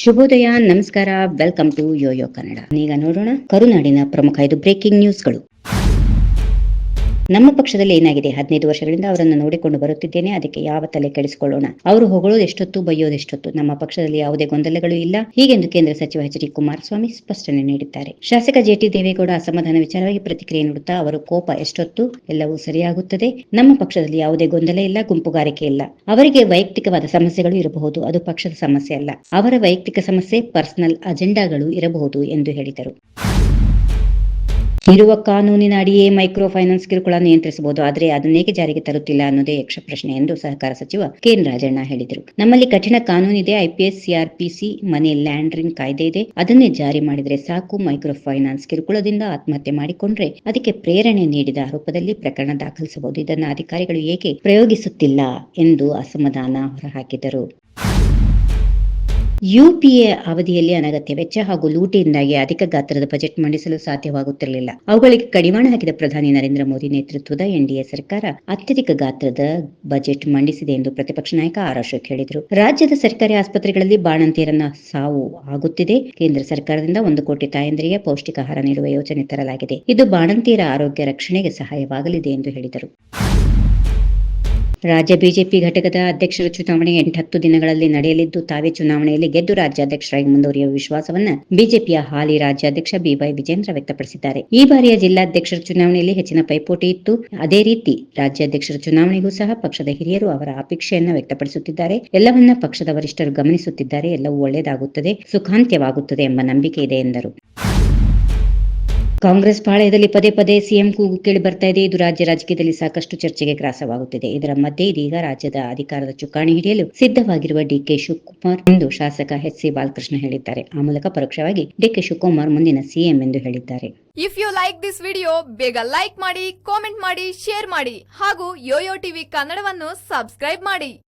ಶುಭೋದಯ ನಮಸ್ಕಾರ welcome to Yoyo Kannada ಈಗ ನೋಡೋಣ ಕರುನಾಡಿನ ಪ್ರಮುಖ ಐದು ಬ್ರೇಕಿಂಗ್ ನ್ಯೂಸ್ಗಳು ನಮ್ಮ ಪಕ್ಷದಲ್ಲಿ ಏನಾಗಿದೆ? ಹದಿನೈದು ವರ್ಷಗಳಿಂದ ಅವರನ್ನು ನೋಡಿಕೊಂಡು ಬರುತ್ತಿದ್ದೇನೆ. ಅದಕ್ಕೆ ಯಾವ ತಲೆ ಕೆಡಿಸಿಕೊಳ್ಳೋಣ? ಅವರು ಹೊಗಳೋದು ಎಷ್ಟೊತ್ತು, ಬೈಯೋದು ಎಷ್ಟೊತ್ತು? ನಮ್ಮ ಪಕ್ಷದಲ್ಲಿ ಯಾವುದೇ ಗೊಂದಲಗಳು ಇಲ್ಲ. ಹೀಗೆಂದು ಕೇಂದ್ರ ಸಚಿವ ಎಚ್ ಡಿ ಕುಮಾರಸ್ವಾಮಿ ಸ್ಪಷ್ಟನೆ ನೀಡಿದ್ದಾರೆ. ಶಾಸಕ ಜೆಟಿ ದೇವೇಗೌಡ ಅಸಮಾಧಾನ ವಿಚಾರವಾಗಿ ಪ್ರತಿಕ್ರಿಯೆ ನೀಡುತ್ತಾ ಅವರು ಕೋಪ ಎಷ್ಟೊತ್ತು? ಎಲ್ಲವೂ ಸರಿಯಾಗುತ್ತದೆ. ನಮ್ಮ ಪಕ್ಷದಲ್ಲಿ ಯಾವುದೇ ಗೊಂದಲ ಇಲ್ಲ, ಗುಂಪುಗಾರಿಕೆ ಇಲ್ಲ. ಅವರಿಗೆ ವೈಯಕ್ತಿಕವಾದ ಸಮಸ್ಯೆಗಳು ಇರಬಹುದು. ಅದು ಪಕ್ಷದ ಸಮಸ್ಯೆ ಅಲ್ಲ. ಅವರ ವೈಯಕ್ತಿಕ ಸಮಸ್ಯೆ, ಪರ್ಸನಲ್ ಅಜೆಂಡಾಗಳು ಇರಬಹುದು ಎಂದು ಹೇಳಿದರು. ಇರುವ ಕಾನೂನಿನ ಅಡಿಯೇ ಮೈಕ್ರೋ ಫೈನಾನ್ಸ್ ಕಿರುಕುಳ ನಿಯಂತ್ರಿಸಬಹುದು. ಆದರೆ ಅದನ್ನೇಕೆ ಜಾರಿಗೆ ತರುತ್ತಿಲ್ಲ ಅನ್ನೋದೇ ಯಕ್ಷ ಪ್ರಶ್ನೆ ಎಂದು ಸಹಕಾರ ಸಚಿವ ಕೆಎನ್ ರಾಜಣ್ಣ ಹೇಳಿದರು. ನಮ್ಮಲ್ಲಿ ಕಠಿಣ ಕಾನೂನಿದೆ. ಐಪಿಎಸ್ ಸಿಆರ್ಪಿಸಿ ಮನಿ ಲ್ಯಾಂಡ್ರಿಂಗ್ ಕಾಯ್ದೆ ಇದೆ. ಅದನ್ನೇ ಜಾರಿ ಮಾಡಿದರೆ ಸಾಕು. ಮೈಕ್ರೋ ಫೈನಾನ್ಸ್ ಕಿರುಕುಳದಿಂದ ಆತ್ಮಹತ್ಯೆ ಮಾಡಿಕೊಂಡ್ರೆ ಅದಕ್ಕೆ ಪ್ರೇರಣೆ ನೀಡಿದ ಆರೋಪದಲ್ಲಿ ಪ್ರಕರಣ ದಾಖಲಿಸಬಹುದು. ಇದನ್ನು ಅಧಿಕಾರಿಗಳು ಏಕೆ ಪ್ರಯೋಗಿಸುತ್ತಿಲ್ಲ ಎಂದು ಅಸಮಾಧಾನ ಹೊರಹಾಕಿದರು. ಯುಪಿಎ ಅವಧಿಯಲ್ಲಿ ಅನಗತ್ಯ ವೆಚ್ಚ ಹಾಗೂ ಲೂಟಿಯಿಂದಾಗಿ ಅಧಿಕ ಗಾತ್ರದ ಬಜೆಟ್ ಮಂಡಿಸಲು ಸಾಧ್ಯವಾಗುತ್ತಿರಲಿಲ್ಲ. ಅವುಗಳಿಗೆ ಕಡಿವಾಣ ಹಾಕಿದ ಪ್ರಧಾನಿ ನರೇಂದ್ರ ಮೋದಿ ನೇತೃತ್ವದ ಎನ್ಡಿಎ ಸರ್ಕಾರ ಅತ್ಯಧಿಕ ಗಾತ್ರದ ಬಜೆಟ್ ಮಂಡಿಸಿದೆ ಎಂದು ಪ್ರತಿಪಕ್ಷ ನಾಯಕ ಆರ್ ಅಶೋಕ್ ಹೇಳಿದರು. ರಾಜ್ಯದ ಸರ್ಕಾರಿ ಆಸ್ಪತ್ರೆಗಳಲ್ಲಿ ಬಾಣಂತಿಯರನ್ನ ಸಾವು ಆಗುತ್ತಿದೆ. ಕೇಂದ್ರ ಸರ್ಕಾರದಿಂದ ಒಂದು ಕೋಟಿ ತಾಯಂದಿರಿಗೆ ಪೌಷ್ಟಿಕಾಹಾರ ನೀಡುವ ಯೋಜನೆ ತರಲಾಗಿದೆ. ಇದು ಬಾಣಂತಿಯರ ಆರೋಗ್ಯ ರಕ್ಷಣೆಗೆ ಸಹಾಯವಾಗಲಿದೆ ಎಂದು ಹೇಳಿದರು. ರಾಜ್ಯ ಬಿಜೆಪಿ ಘಟಕದ ಅಧ್ಯಕ್ಷರ ಚುನಾವಣೆ ಎಂಟತ್ತು ದಿನಗಳಲ್ಲಿ ನಡೆಯಲಿದ್ದು, ತಾವೇ ಚುನಾವಣೆಯಲ್ಲಿ ಗೆದ್ದು ರಾಜ್ಯಾಧ್ಯಕ್ಷರಾಗಿ ಮುಂದುವರಿಯುವ ವಿಶ್ವಾಸವನ್ನ ಬಿಜೆಪಿಯ ಹಾಲಿ ರಾಜ್ಯಾಧ್ಯಕ್ಷ ಬಿವೈ ವಿಜೇಂದ್ರ ವ್ಯಕ್ತಪಡಿಸಿದ್ದಾರೆ. ಈ ಬಾರಿಯ ಜಿಲ್ಲಾಧ್ಯಕ್ಷರ ಚುನಾವಣೆಯಲ್ಲಿ ಹೆಚ್ಚಿನ ಪೈಪೋಟಿ ಇತ್ತು. ಅದೇ ರೀತಿ ರಾಜ್ಯಾಧ್ಯಕ್ಷರ ಚುನಾವಣೆಗೂ ಸಹ ಪಕ್ಷದ ಹಿರಿಯರು ಅವರ ಅಪೇಕ್ಷೆಯನ್ನ ವ್ಯಕ್ತಪಡಿಸುತ್ತಿದ್ದಾರೆ. ಎಲ್ಲವನ್ನ ಪಕ್ಷದ ವರಿಷ್ಠರು ಗಮನಿಸುತ್ತಿದ್ದಾರೆ. ಎಲ್ಲವೂ ಒಳ್ಳೆಯದಾಗುತ್ತದೆ, ಸುಖಾಂತ್ಯವಾಗುತ್ತದೆ ಎಂಬ ನಂಬಿಕೆ ಇದೆ ಎಂದರು. ಕಾಂಗ್ರೆಸ್ ಪಾಳಯದಲ್ಲಿ ಪದೇ ಪದೇ ಸಿಎಂ ಕೂಗು ಕೇಳಿ ಬರ್ತಾ ಇದೆ. ಇದು ರಾಜ್ಯ ರಾಜಕೀಯದಲ್ಲಿ ಸಾಕಷ್ಟು ಚರ್ಚೆಗೆ ಗ್ರಾಸವಾಗುತ್ತಿದೆ. ಇದರ ಮಧ್ಯೆ ಇದೀಗ ರಾಜ್ಯದ ಅಧಿಕಾರದ ಚುಕ್ಕಾಣಿ ಹಿಡಿಯಲು ಸಿದ್ಧವಾಗಿರುವ ಡಿಕೆ ಶಿವಕುಮಾರ್ ಎಂದು ಶಾಸಕ ಎಚ್ ಸಿ ಬಾಲಕೃಷ್ಣ ಹೇಳಿದ್ದಾರೆ. ಆ ಮೂಲಕ ಪರೋಕ್ಷವಾಗಿ ಡಿಕೆ ಶಿವಕುಮಾರ್ ಮುಂದಿನ ಸಿಎಂ ಎಂದು ಹೇಳಿದ್ದಾರೆ. If you like this video ಬೇಗ ಲೈಕ್ ಮಾಡಿ ಕಾಮೆಂಟ್ ಮಾಡಿ ಶೇರ್ ಮಾಡಿ ಹಾಗೂ ಯೋಯೋ ಟಿವಿ ಕನ್ನಡವನ್ನು ಸಬ್ಸ್ಕ್ರೈಬ್ ಮಾಡಿ.